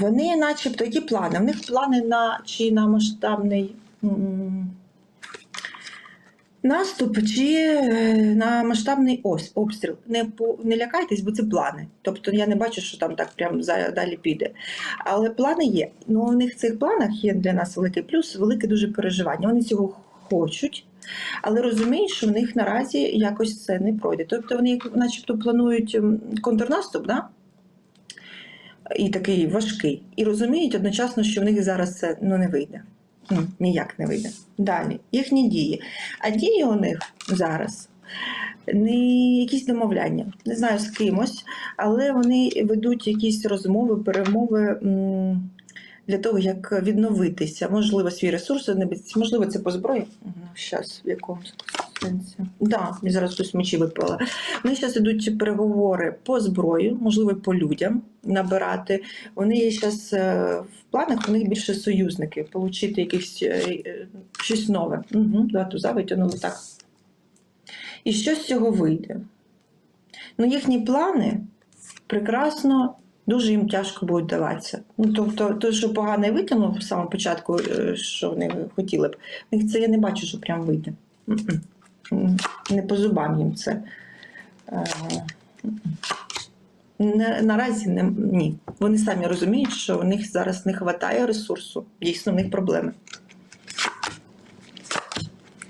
Вони, начебто, які плани? В них плани на чи на масштабний наступ, чи е, на масштабний обстріл. Не не лякайтесь, бо це плани. Тобто я не бачу, що там так прям далі піде. Але плани є. Ну, у них в цих планах є для нас великий плюс, велике дуже переживання. Вони цього хочуть. Але розуміють, що в них наразі якось це не пройде. Тобто вони, начебто, планують контрнаступ, да? І такий важкий. І розуміють одночасно, що в них зараз це ну, не вийде. Ну, ніяк не вийде. Далі, їхні дії. А дії у них зараз не якісь домовляння, не знаю з кимось, але вони ведуть якісь розмови, перемови для того, як відновитися. Можливо, свій ресурс, можливо, це по зброї. Зараз, в якому сенсі? Да, мені зараз хтось мечі випала. Вони зараз йдуть переговори по зброї, можливо, по людям набирати. Вони є зараз в планах, у них більше союзники, отримати якихось е, е, щось нове. Угу, два туза витягнули так. І що з цього вийде? Ну, їхні плани прекрасно, дуже їм тяжко будуть даватися. Ну, тобто, то, що поганий витягнув в самому початку, е, що вони хотіли б, це я не бачу, що прям вийде. Не по зубам їм це. Е, наразі не, ні. Вони самі розуміють, що в них зараз не вистачає ресурсу. Дійсно, в них проблеми.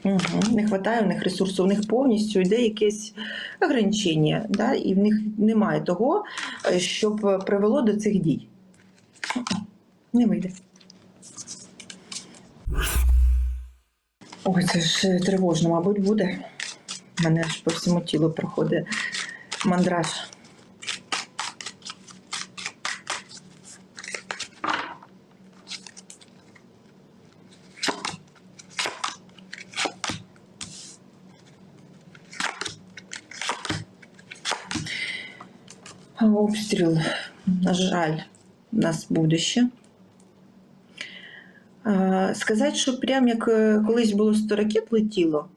Угу. Не вистачає в них ресурсу, в них повністю йде якесь ограничення, да? і в них немає того, щоб привело до цих дій. Не вийде. Ой, це ж е, тривожно, мабуть, буде. У мене аж по всьому тілу проходить мандраж. Обстріл, на жаль, у нас буде. Сказати, що прям як е, колись було 100 ракет летіло,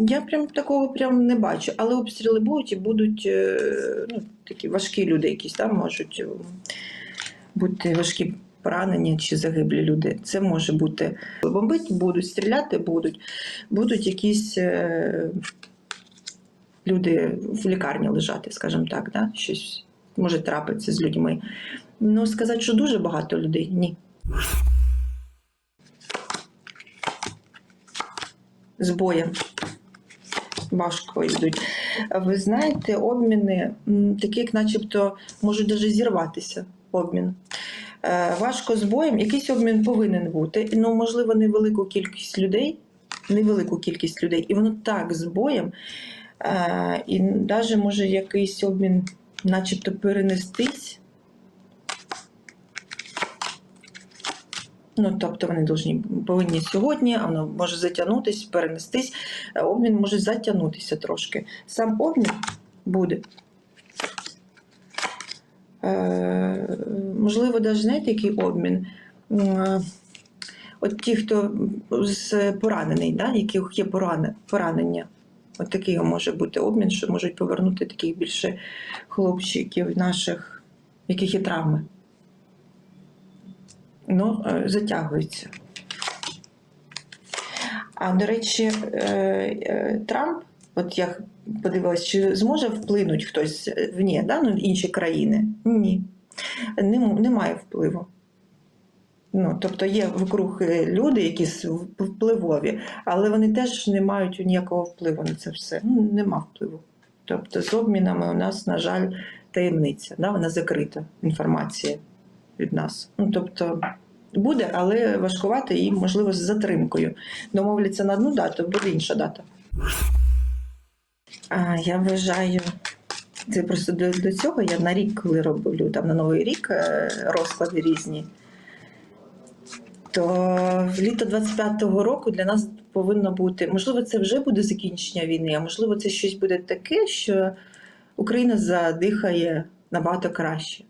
я прям такого прям не бачу. Але обстріли будуть і будуть е, ну, такі важкі люди, якісь там можуть бути важкі поранені чи загиблі люди. Це може бути. Бомбити будуть, стріляти будуть, будуть якісь. е, люди в лікарні лежати, скажімо так, да? щось може трапитися з людьми. Ну, сказати, що дуже багато людей ні. З боєм. Важко йдуть. Ви знаєте, обміни такі, як начебто, можуть навіть зірватися обмін. Е, Важко з боєм, якийсь обмін повинен бути. Ну, можливо, невелику кількість людей, невелику кількість людей, і воно так з боєм. Е, І навіть може якийсь обмін, начебто, перенестись. Ну, тобто вони должні, повинні сьогодні, а воно може затягнутися, перенестись. Е, Обмін може затягнутися трошки. Сам обмін буде. Е, можливо, навіть знаєте, який обмін? Е, От ті, хто з поранений, да, яких є поранення. От такий може бути обмін, що можуть повернути таких більше хлопчиків наших, яких є травми. Ну, е, затягується. А до речі, е, е, Трамп, от я подивилась, чи зможе вплинути хтось вні, да, ну, інші країни? Ні. Немає впливу. Ну, тобто є вокруг люди, які впливові, але вони теж не мають ніякого впливу на це все. Ну, нема впливу. Тобто з обмінами у нас, на жаль, таємниця, да? вона закрита інформація від нас. Ну, тобто буде, але важкувати і, можливо, з затримкою. Домовляться на одну дату, буде інша дата. А, я вважаю, це просто до, до цього я на рік, коли роблю там на Новий рік е, розклади різні то літо 25-го року для нас повинно бути, можливо, це вже буде закінчення війни, а можливо, це щось буде таке, що Україна задихає набагато краще.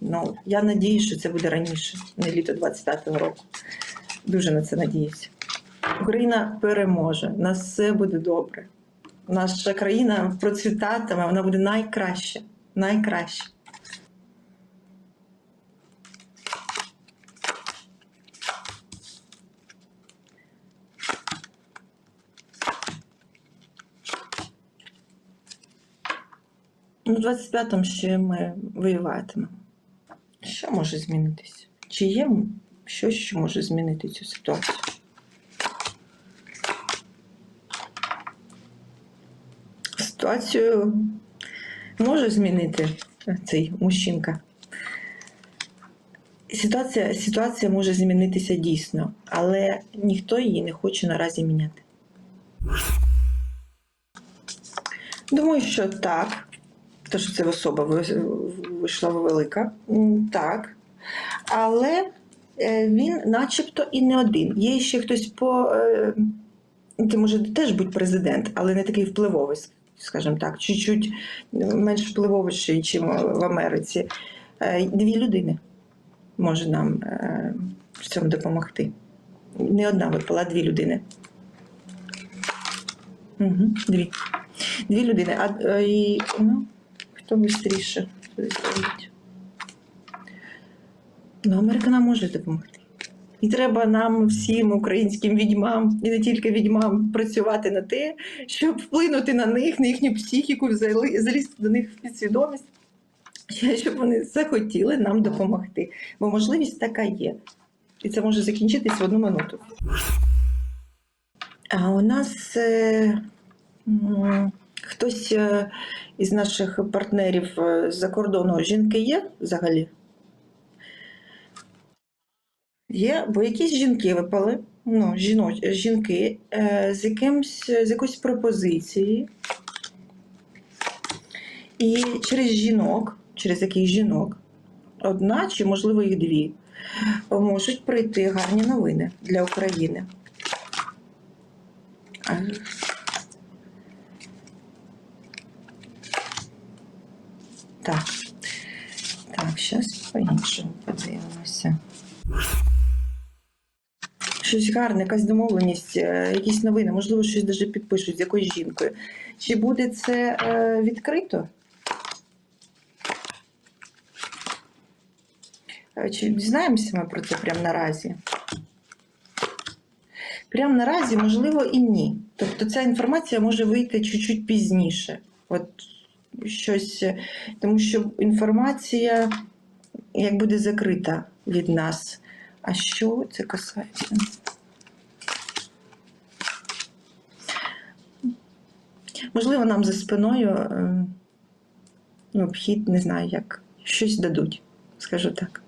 Ну, я надіюсь, що це буде раніше, не літо 25-го року. Дуже на це надіюся. Україна переможе, у нас все буде добре. Наша країна процвітатиме, вона буде найкраща. найкраща. Ну, 25-му ще ми воюватимемо. Що може змінитися? Чи є щось, що може змінити цю ситуацію? Ситуацію може змінити цей мужчинка. Ситуація, ситуація може змінитися дійсно, але ніхто її не хоче наразі міняти. Думаю, що так. То, що це особа вийшла велика. Так. Але е, він начебто і не один. Є ще хтось по. е, Ти може теж бути президент, але не такий впливовий, скажімо так, чуть-чуть менш впливовіший, ніж в Америці. Е, Дві людини може нам в цьому допомогти. Не одна випала, дві людини. Угу, дві. Дві людини. А і, ну, швидше зробить? Ну, Америка нам може допомогти. І треба нам, всім українським відьмам, і не тільки відьмам, працювати на те, щоб вплинути на них, на їхню психіку, залізти до них в підсвідомість, щоб вони захотіли нам допомогти. Бо можливість така є. І це може закінчитись в одну минуту. А у нас е, хтось е, із наших партнерів е, з-за кордону жінки є взагалі? Є, бо якісь жінки випали, ну, жіноч, жінки е, з, якимсь, з якоюсь пропозицією. І через жінок, через яких жінок, одна чи, можливо, їх дві, можуть прийти гарні новини для України. Так. Так, зараз по-іншому подивимося. Щось гарне, якась домовленість, е, якісь новини, можливо, щось даже підпишуть з якоюсь жінкою. Чи буде це е, відкрито? Е, Чи дізнаємося ми про це прямо наразі? Прямо наразі, можливо, і ні. Тобто ця інформація може вийти чуть-чуть пізніше. От щось, е, тому що інформація як буде закрита від нас. А що це касається? Можливо, нам за спиною е, ну, обхід, не знаю як, щось дадуть, скажу так.